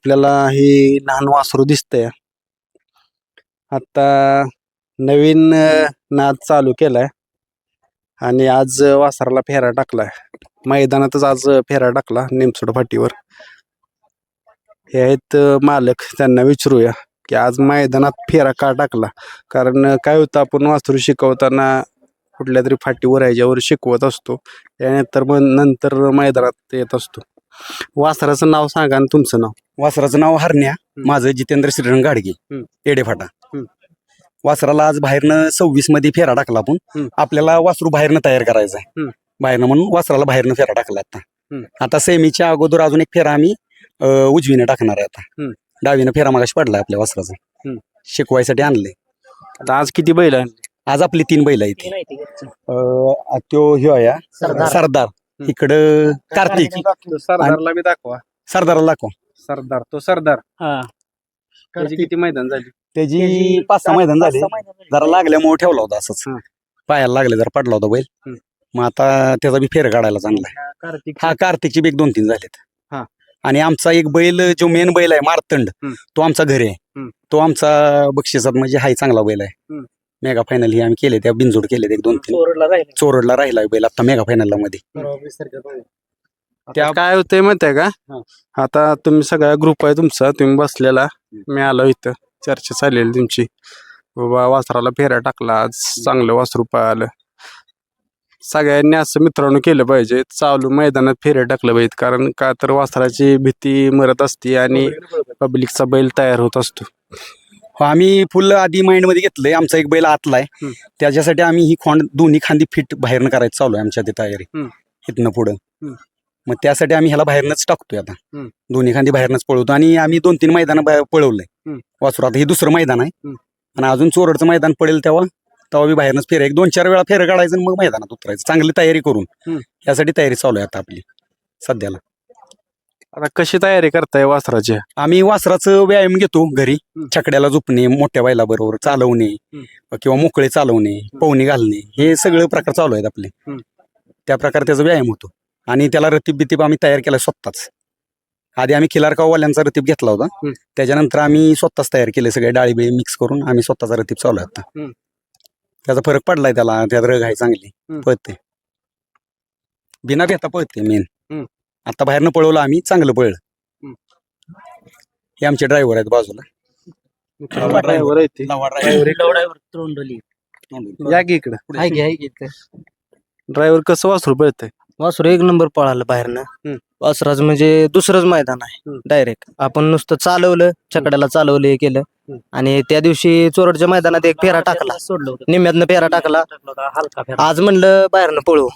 आपल्याला ही लहान वासरू दिसतंय. आता नवीन नाद चालू केलाय. आणि आज वासराला फेरा टाकलाय. मैदानातच आज फेरा टाकला निमसोड फाटीवर. हे आहेत मालक. त्यांना विचारूया की आज मैदानात फेरा का टाकला? कारण काय होतं आपण वासरू शिकवताना कुठल्या तरी फाटीवर ह्याच्यावर शिकवत असतो. त्यानंतर मग नंतर मैदानात येत असतो. वासराचं नाव सांगा आणि तुमचं नाव. वासराचं नाव हरण्या माझं जितेंद्र श्रीरंग गाडगे. एडेफाटा. वासराला आज बाहेरनं सव्वीसमध्ये फेरा टाकला आपण. आपल्याला वासरू बाहेरनं तयार करायचा आहे. बाहेरनं म्हणून वासराला बाहेरनं फेरा टाकला आता. आता सेमीच्या अगोदर अजून एक फेरा आम्ही उजवीने टाकणार आहे आता. डावीनं फेरा मागाशी पडलाय आपल्या वासराचा. शिकवायसाठी आणले आता आज किती बैल आज आपली तीन बैल आहेत त्यो ह्यो आहे सरदार. इकडं कार्तिक सरदारला दाखवा सरदाराला दाखव सरदार तो सरदार. हा. त्याची किती मैदान झाली? त्याची पाच सहा मैदान झाले. जरा लागल्यामुळे ठेवला होता असंच. हं. पायाला लागले जरा पडला होता बैल. मग आता त्याचा बी फेर काढायला चांगला कार्तिक. हा कार्तिकची बी एक दोन तीन झालेत. हा. आणि आमचा एक बैल जो मेन बैल आहे मारतंड. तो आमचा घरी आहे. तो आमचा बक्षिसात म्हणजे हाय चांगला बैल आहे. मेगा फायनल ही आम्ही केले त्या बिनजोड केले एक दोन तीन चोरडला राहिला. चोरडला राहिला बैल आता मेगा फायनलला मध्ये. त्या काय होतंय माहितीये का? हा. आता तुम्ही सगळा ग्रुप आहे तुमचा तुम्ही बसलेला. मी आलो इथं. चर्चा चाललेली तुमची. बाबा वासराला फेऱ्या टाकला आज चांगलं वासरू पळालं सगळ्यांनी असं मित्रांनो केलं पाहिजे. चालू मैदानात फेऱ्या टाकलं पाहिजेत. कारण का तर वासराची भीती मरत असते आणि पब्लिकचा बैल तयार होत असतो. हो, आम्ही फुल आधी माइंडमध्ये घेतलंय. आमचा एक बैल आतला आहे. त्याच्यासाठी आम्ही ही खोंड दोन्ही खांदी फिट बाहेरनं करायचं चालू आहे आमच्या ते तयारी. इथनं पुढं. मग त्यासाठी आम्ही ह्याला बाहेरनच टाकतोय आता. दोन्ही खांदी बाहेरनच पळवतो आणि आम्ही दोन तीन मैदान पळवलंय. वासरू आता हे दुसरं मैदान आहे. आणि अजून चोरडचं मैदान पडेल तेव्हा तेव्हा बी बाहेरनच फेर एक दोन चार वेळा फेर काढायचं आणि मग मैदानात उतरायचं चांगली तयारी करून हं. यासाठी तयारी चालू आहे आता आपली सध्याला आता कशी तयारी करताय वासराची आम्ही वासराचं व्यायाम घेतो घरी हं. छकड्याला झोपणे मोठ्या बैलाबरोबर चालवणे हं. किंवा मोकळे चालवणे पवनी घालणे हे सगळे प्रकार चालू आहेत आपले हं. त्या प्रकारे त्याचा व्यायाम होतो आणि त्याला रतीब बितीब आम्ही तयार केला स्वतःच. आधी आम्ही खिलारकाववाल्यांचा रतीब घेतला होता. त्याच्यानंतर आम्ही स्वतःच तयार केले सगळे डाळी बिळी मिक्स करून आम्ही स्वतःचा रतीब चालू आहे आता. हं. त्याचा फरक पडलाय त्याला त्यात रग आहे चांगली. पळते बिना भेता पळते मेन. आता बाहेरनं पळवलं आम्ही चांगलं पळलं. हं. आमचे ड्रायव्हर आहेत बाजूला. ड्रायव्हर आहे ते. लवडावर तोंडली. या की इकडं. हाय घे हाय घे ड्रायव्हर कसं वासरू पळतंय? वासरू एक नंबर पळालं बाहेरनं. वासराचं म्हणजे दुसरंच मैदान आहे. डायरेक्ट आपण नुसतं चालवलं छकड्याला चालवलं हे केलं. आणि त्या दिवशी चोरडच्या मैदानात एक फेरा टाकला. निम्म्यातनं फेरा टाकला. आज म्हणलं बाहेरनं पळू.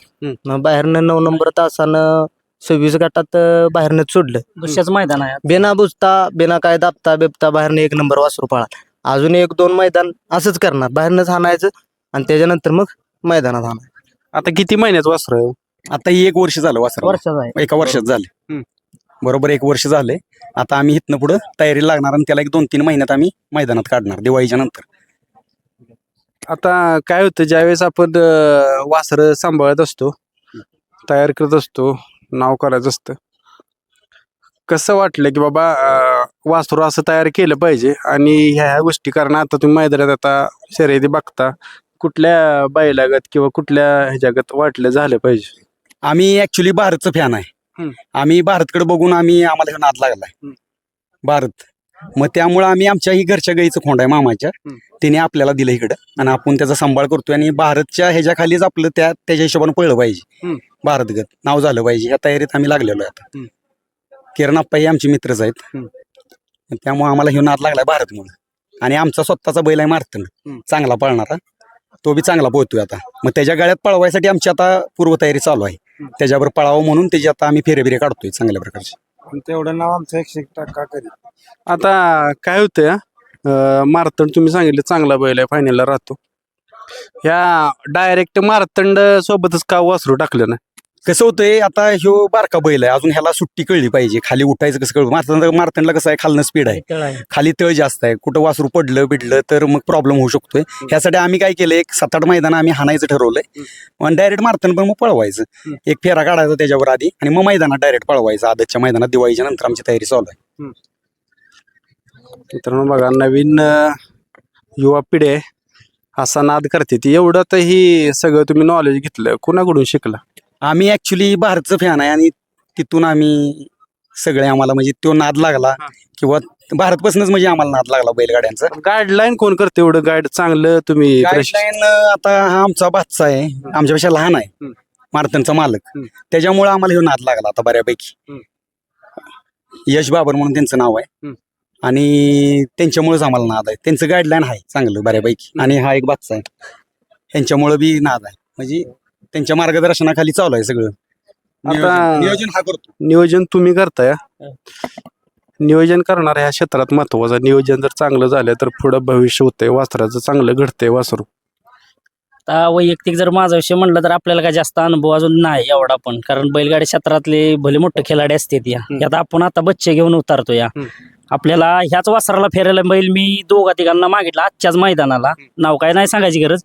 मग बाहेरनं नऊ नंबर तासानं सव्वीस गटात बाहेरनं सोडलं. दुसऱ्याच मैदान आहे बिना बुजता बिना काय दाबता बिबता बाहेरनं एक नंबर वासरू पळा अजून एक दोन मैदान असंच करणार. बाहेरनंच हाणायचं आणि त्याच्यानंतर मग मैदानात हाणायचं. आता किती महिन्यात वासरू? आहे? आता ही एक वर्ष झालं वासरा वर्षाचा आहे. एका वर्षात झाले. हम्म. बरोबर एक वर्ष झाले. आता आम्ही इथनं पुढं तयारी लागणार आणि त्याला एक दोन तीन महिन्यात आम्ही मैदानात काढणार दिवाळीच्या नंतर. आता काय होतं ज्यावेळेस आपण वासर सांभाळत असतो तयार करत असतो नाव करायचं असतं कसं वाटलं की बाबा अं, वासरू असं तयार केलं पाहिजे आणि ह्या ह्या गोष्टी कारण आता तुम्ही मैदानात आता शर्यती बघता कुठल्या बैलागत किंवा कुठल्या ह्याच्यागत वाटलं झालं पाहिजे? आम्ही ऍक्च्युली भारतचं फॅन आहे हम्म. आम्ही भारतकडे बघून आम्ही आम्हाला ह्यो नाद लागलाय हम्म. भारत मग त्यामुळे आम्ही आमच्या ही घरच्या गाईचं खोंड आहे मामाच्या हम्म. तिने आपल्याला दिलं इकडं आणि आपण त्याचा सांभाळ करतोय आणि भारतच्या ह्याच्या खालीच आपलं त्या त्याच्या हिशोबाने पळलं पाहिजे हम्म. भारतगत नाव झालं पाहिजे ह्या तयारीत आम्ही लागलेलो आहे आता. किरण आप्पा हे आमचे मित्रच आहेत हम्म. त्यामुळे आम्हाला ह्यो नाद लागलाय भारतमुळे आणि आमचा स्वतःचा बैल आहे मारतन हम्म. चांगला पळणारा तो बी चांगला पोहतोय आता मग त्याच्या गाड्यात पळवायसाठी आमची आता पूर्वतयारी चालू आहे. त्याच्यावर पळावं म्हणून त्याची आता आम्ही फेरे बिरे काढतोय चांगल्या प्रकारचे. तेवढं नाव आमचं एकशे एक टक्का करीत. आता काय होतं अं, मारतंड तुम्ही सांगितलं चांगला बैल आहे फायनलला राहतो. ह्या डायरेक्ट मारतंड सोबतच का वासरू टाकलं ना कसं होतंय आता ह्यो बारका बैल आहे. अजून ह्याला सुट्टी कळली पाहिजे. खाली उठायचं कसं कळलं? मारतंड मारतंडला कसं आहे खालनं स्पीड आहे. खाली तळ जास्त आहे. कुठं वासरू पडलं बिडलं तर मग प्रॉब्लेम होऊ शकतोय. ह्यासाठी आम्ही काय केलं एक सात आठ मैदान आम्ही हाणायचं ठरवलंय. आणि डायरेक्ट मारताना पण मग पळवायचं. एक फेरा काढायचा त्याच्यावर आधी आणि मग मैदानात डायरेक्ट पळवायचं. आदतच्या मैदानात दिवाळीच्या नंतर आमची तयारी चालू आहे. मित्रांनो बघा नवीन युवा पिढी आहे. असा नाद करते ती. एवढं तर ही सगळं तुम्ही नॉलेज घेतलं. कुणाकडून शिकला? आम्ही ऍक्च्युली भारतचं फॅन आहे आणि तिथून आम्ही सगळे आम्हाला म्हणजे तो नाद लागला. किंवा भारतपासूनच म्हणजे आम्हाला नाद लागला बैलगाड्यांचा. गाईडलाईन कोण करते एवढं? गाईड चांगलं तुम्ही गाईडलाईन आता हा आमचा बादचा आहे. आमच्यापेक्षा लहान आहे. मार्तनचा मालक. त्याच्यामुळे आम्हाला हे नाद लागला आता बऱ्यापैकी. यश बाबर म्हणून त्यांचं नाव आहे. आणि त्यांच्यामुळेच आम्हाला नाद आहे. त्यांचं गाईडलाईन आहे चांगलं बऱ्यापैकी. आणि हा एक बादचा आहे. ह्यांच्यामुळे बी नाद आहे. म्हणजे त्यांच्या मार्गदर्शनाखाली चालू आहे सगळं. नियोजन आता- नियोजन हा करतो. नियोजन तुम्ही करताय. नियोजन करणार ह्या क्षेत्रात महत्वाचं नियोजन जर चांगलं झालं तर पुढं भविष्य होतंय. वासराचं चांगलं घडतंय वासरू. आता वैयक्तिक जर माझा विषय म्हणलं तर आपल्याला काय जास्त अनुभव अजून नाही एवढा पण. कारण बैलगाडी क्षेत्रातले भले मोठे खिलाडी असतात या. हम्म. यात आपण आता बच्चे घेऊन उतारतो या. हम्म. आपल्याला ह्याच वासराला फेरायला बैल मी दोघा तिघांना मागितला आजच्याच मैदानाला. नाव काय नाही सांगायची गरज.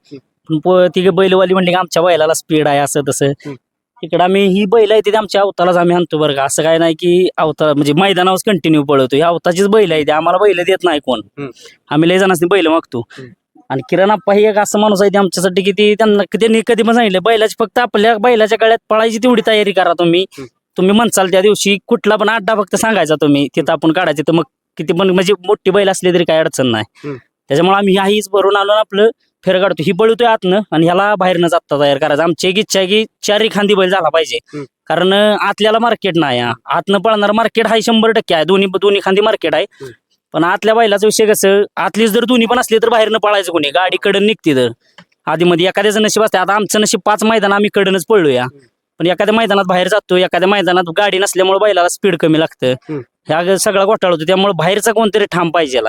पण तिघे बैलवाली म्हणली की आमच्या बैलाला स्पीड आहे असं तसं. इकडं आम्ही ही बैल आहे ती आमच्या अवतालाच आम्ही आणतो बरं का असं काय नाही की अवतार म्हणजे मैदानावर कंटिन्यू पळवतो ही अवताचीच बैल आहे ती आम्हाला बैल देत नाही कोण. आम्ही लय जणांनी बैल मागतो. आणि किरण आप्पा ही एक असं माणूस आहे ते आमच्यासाठी की ती त्यांना त्यांनी कधी पण सांगितलं बैलाची फक्त आपल्या बैलाच्या गळ्यात पळायची तेवढी तयारी करा तुम्ही. तुम्ही म्हणसाल त्या दिवशी कुठला पण अड्डा फक्त सांगायचा तुम्ही तिथं आपण काढायचं तर मग किती पण म्हणजे मोठी बैल असली तरी काही अडचण नाही. त्याच्यामुळे आम्ही ह्याहीच भरून आणून आपलं फेर काढतो. ही पळवतोय आतनं आणि ह्याला बाहेरनं जाता तयार करायचं. आमची एक इच्छा आहे की चारही खांदी बैल झाला पाहिजे. कारण आतल्याला मार्केट नाही हा. आतनं पळणार मार्केट आहे शंभर टक्के आहे. दोन्ही दोन्ही खांदी मार्केट आहे. पण आतल्या बैलाचा विषय कसं आतलीच जर दोन्ही पण असली तर बाहेरनं पळायचं कोणी? गाडी कडन निघते तर. आधी मध्ये एखाद्याचं नशीब असते आता आमचं नशीब पाच मैदान आम्ही कडनच पळलोया पण एखाद्या मैदानात बाहेर जातो एखाद्या मैदानात गाडी नसल्यामुळे बैलाला स्पीड कमी लागतं. हम्म. ह्या सगळा घोटाळा होतो. त्यामुळे बाहेरचा कोणतरी ठाम पाहिजे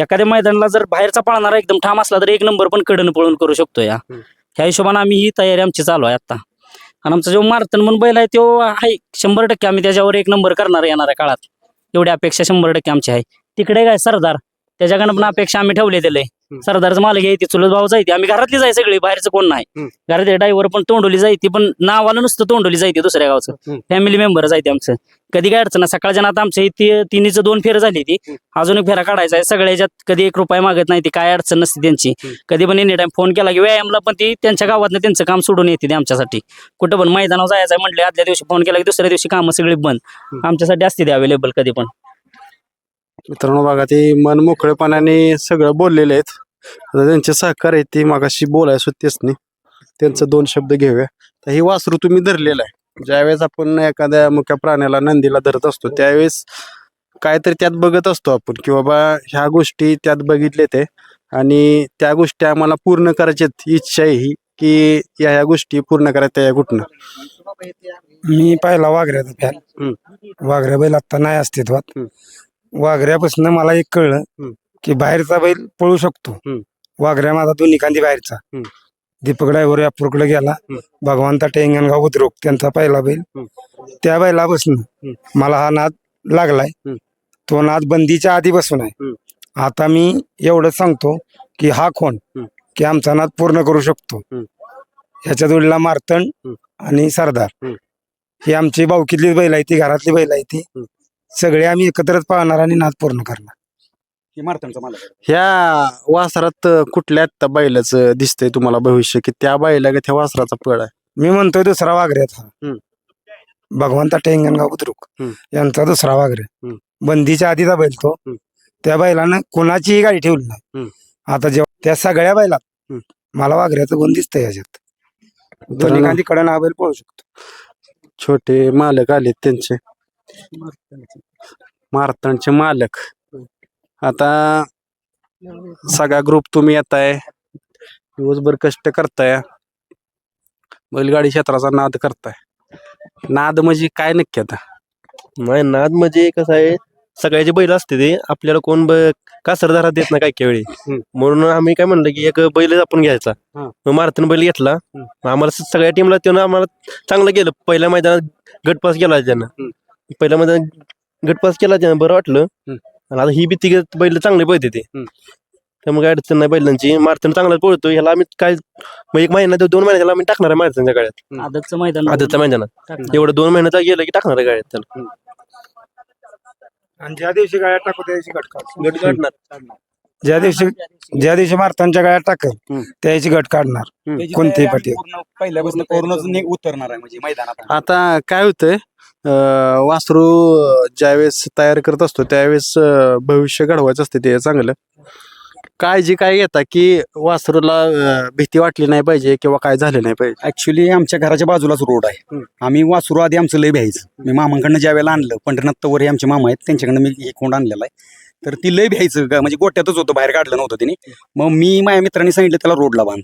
एखाद्या मैदानाला जर बाहेरचा पळणारा एकदम ठाम असला तर एक नंबर पण कडन पळून करू शकतो या. ह्या हिशोबाने आम्ही ही तयारी आमची चालू आहे आता आणि आमचा जो मारतन म्हणून बैल आहे तो आहे. शंभर टक्के आम्ही त्याच्यावर एक नंबर करणार येणाऱ्या काळात. एवढी अपेक्षा शंभर टक्के आमची आहे. तिकडे काय सरदार? त्याच्याकडनं पण अपेक्षा आम्ही ठेवले त्याला सरदारचं मालक आहे ती चुलत भाऊ जायते आम्ही घरातलीच आहे सगळी बाहेरचं कोण नाही हम्म. घरात ड्रायव्हर पण तोंडोली जायती पण नावाला नुसतं तोंडोली जायते दुसऱ्या गावचं. फॅमिली मेंबर जायते आमचं कधी काय अडचण. सकाळच्या आता आमच्या इथे तिन्हीचं दोन फेर झाली ती अजून एक फेरा काढायचा आहे सगळ्या ह्याच्यात कधी एक रुपये मागत नाही ती काय अडचण नसते त्यांची. कधी पण एनी टाइम फोन केला की व्यायामला पण ती त्यांच्या गावातनं त्यांचं काम सोडून येते ते आमच्यासाठी कुठं पण मैदानावर जायचं म्हटलं आदल्या दिवशी फोन केला की दुसऱ्या दिवशी कामं सगळी बंद. आमच्यासाठी असते ते अवेलेबल कधी पण मित्रांनो बघा ते मन मोकळेपणाने सगळं बोललेले आहेत आता त्यांचे सहकार आहेत ते मागाशी बोलाय नाही त्यांचं दोन शब्द घेऊया. तर हे वासरू तुम्ही धरलेलं आहे. ज्यावेळेस आपण एखाद्या मुख्या प्राण्याला नंदीला धरत असतो त्यावेळेस काहीतरी त्यात बघत असतो आपण की बाबा ह्या गोष्टी त्यात बघितले ते. आणि त्या गोष्टी आम्हाला पूर्ण करायच्यात इच्छा आहे ही की या ह्या गोष्टी पूर्ण करायच्या या कुठनं? मी पहिला वाघऱ्याचा फॅन. वाघऱ्या बैल आता नाही अस्तित्वात. वाघऱ्यापासून मला एक कळलं. की बाहेरचा बैल पळू शकतो हम्म. वाघऱ्या माझा दोन्ही खांदी बाहेरचा हम्म. दीपक ड्रायव्हर यापूरकडे गेला हम्म. भगवंता टेंगणगाव बुद्रुक त्यांचा पहिला बैल. त्या बैलापासून हम्म. मला हा नाद लागलाय हम्म. तो नाद बंदीच्या आधीपासून आहे हम्म. आता मी एवढंच सांगतो की हा कोण हम्म. की आमचा नाद पूर्ण करू शकतो हम्म. ह्याच्या जोडीला मारतण हम्म. आणि सरदार हम्म. ही आमची भावकीतली बैल आहे ती घरातली बैल आहे ती हम्म. सगळे आम्ही एकत्रच पाळणार आणि नाद पूर्ण करणार हे मालक. ह्या वासरात कुठल्या आत्ता बैलाचं दिसतंय तुम्हाला भविष्य की त्या बैला का त्या वासराचा पळ आहे मी म्हणतोय दुसरा वाघऱ्यात हा हम्म. भगवंता टेंगणगाव बुद्रुक हम्म. यांचा दुसरा वाघरे हम्म. बंदीच्या आधीचा बैल तो हम्म. त्या बैलानं कोणाचीही गाडी ठेवली नाही हम्म. आता जेव्हा त्या सगळ्या बैलात हम्म. मला वाघऱ्याचं गुण दिसतंय याच्यात दोन्ही गांधी कडे हा बैल पळू शकतो छोटे मालक आलेत त्यांचे मारतणचे मालक आता सगळा ग्रुप तुम्ही येताय. दिवसभर कष्ट करताय. बैलगाडी क्षेत्राचा नाद करताय. नाद म्हणजे काय नक्की आता? नाही नाद म्हणजे कसं आहे सगळ्याचे बैल असते ते. आपल्याला कोण कासरदारा देत नाही काय काय वेळी. म्हणून आम्ही काय म्हणलं की एक बैल आपण घ्यायचा. मग मारतन बैल घेतला. आम्हाला सगळ्या टीमला त्यानं आम्हाला चांगलं गेलं पहिल्या मैदानात गटपास केला त्यानं. पहिल्या मैदानात गटपास केला त्यानं. बरं वाटलं. आणि आता ही बी तिघ बैल चांगले पळते ते. त्यामुळे काय अडचण नाही बैलांची. मारतन चांगला पळतो. ह्याला आम्ही काय मग एक महिना ते दोन महिन्याला आम्ही टाकणार आहे मारतनच्या गाड्यात. आदतचं मैदान आदतच्या मैदानात. एवढं दोन महिन्यात गेलं की टाकणार आहे गाड्यात त्याला. आणि ज्या दिवशी गाड्या टाकू त्या दिवशी गट काढ गट काढणार. ज्या दिवशी ज्या दिवशी मारतांच्या गाड्या टाकल हम्म. त्या दिवशी गट काढणार. त्याची कोणतीही तयारी पाठी. पूर्ण पहिल्यापासून उतरणार आहे म्हणजे मैदानात आता काय होतंय वासरू ज्यावेळेस तयार करत असतो त्यावेळेस भविष्य घडवायचं असते ते चांगलं. काळजी काय घेता की वासरूला भीती वाटली नाही पाहिजे किंवा काय झालं नाही पाहिजे? ऍक्च्युली आमच्या घराच्या बाजूलाच रोड आहे. आम्ही वासरू आधी आमचं लय भ्यायचं. मी मामांकडनं ज्या वेळेला आणलं पंढरनाथ तवर हे आमचे मामा आहेत त्यांच्याकडनं मी हे कोंड आणलेला आहे. तर ती लय भ्यायचं का म्हणजे गोट्यातच होतं बाहेर काढलं नव्हतं तिने. मग मी माझ्या मित्रांनी सांगितलं त्याला रोडला बांध.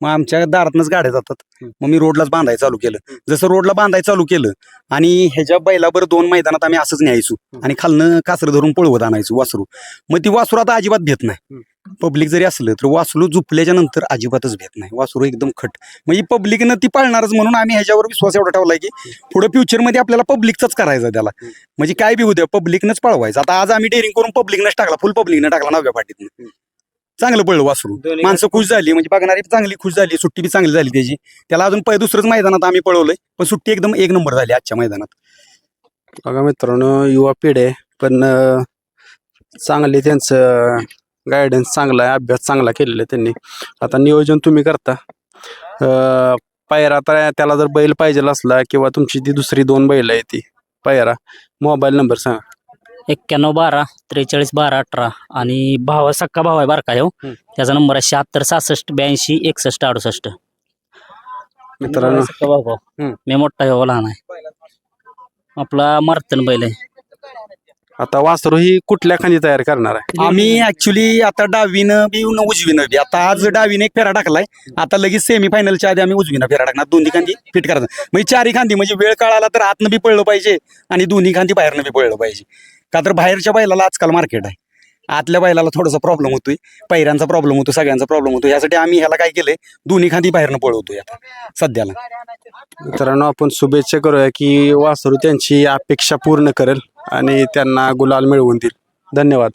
मग आमच्या दारातनच गाड्या जातात. मग मी रोडलाच बांधायला चालू केलं. जसं रोडला बांधायला चालू केलं आणि ह्याच्या बैलाबर दोन मैदानात आम्ही असंच न्यायचो आणि खालनं कासरं धरून पळवत आणायचो वासरू. मग ती वासरू आता अजिबात भेट नाही. पब्लिक जरी असलं तर वासरू झुपल्याच्या नंतर अजिबातच भेट नाही. वासरू एकदम खट. म्हणजे पब्लिकनं ती पाळणारच म्हणून आम्ही ह्याच्यावर विश्वास एवढा ठेवलाय की पुढे फ्युचरमध्ये आपल्याला पब्लिकचाच करायचं त्याला. म्हणजे काय बी उद्या पब्लिकनंच पळवायचं. आता आज आम्ही डेअरिंग करून पब्लिकनंच टाकला फुल पब्लिकनं टाकला नव्या पाठीतनं चांगलं पळलं वासरू. माणसं खुश झाली म्हणजे बघणारी चांगली खुश झाली सुट्टी बी चांगली झाली त्याची. त्याला अजून पै दुसरंच मैदानात आम्ही पळवलंय पण सुट्टी एकदम एक नंबर झाली आजच्या मैदानात. बघा मित्रांनो युवा पिढी आहे पण चांगले त्यांचं गायडन्स चांगला आहे अभ्यास चांगला केलेला आहे त्यांनी. आता नियोजन तुम्ही करता. पायरा तर त्याला जर बैल पाहिजे असला किंवा तुमची ती दुसरी दोन बैल आहे ती पायरा मोबाईल नंबर सांगा. एक्क्याण्णव बारा त्रेचाळीस बारा अठरा आणि भावा सक्का भाव आहे बारका हम्म. त्याचा नंबर आहे शहात्तर सहासष्ट ब्याऐंशी एकसष्ट अडुसष्ट. मित्रांनो. भाऊ भाऊ. मी मोठा ह्यो लहान आहे. आपला मार्तन बैल आहे. आता वासरू ही कुठल्या खाली तयार करणार आहे? आम्ही ऍक्च्युली आता डावीनं बी न उजवीनं बी. आता आज डावीने एक फेरा टाकलाय. आता लगेच सेमी फायनलच्या आधी आम्ही उजवीनं फेरा टाकणार. दोन्ही खांदी फिट करायचं. म्हणजे चारी खांदी म्हणजे वेळ काळाला तर आतनं बी पळलं पाहिजे आणि दोन्ही खांदी बाहेरनं बी पळलं पाहिजे. का तर बाहेरच्या बैलाला आजकाल मार्केट आहे. आतल्या बैलाला थोडासा प्रॉब्लेम होतोय. पैऱ्यांचा प्रॉब्लेम होतो सगळ्यांचा प्रॉब्लेम होतो यासाठी आम्ही ह्याला काय केलंय? दोन्ही खांदी बाहेरनं पळवतोय आता सध्याला. मित्रांनो आपण शुभेच्छा करूया की वासरू त्यांची अपेक्षा पूर्ण करेल. आणि त्यांना गुलाल मिळवून देईल. धन्यवाद.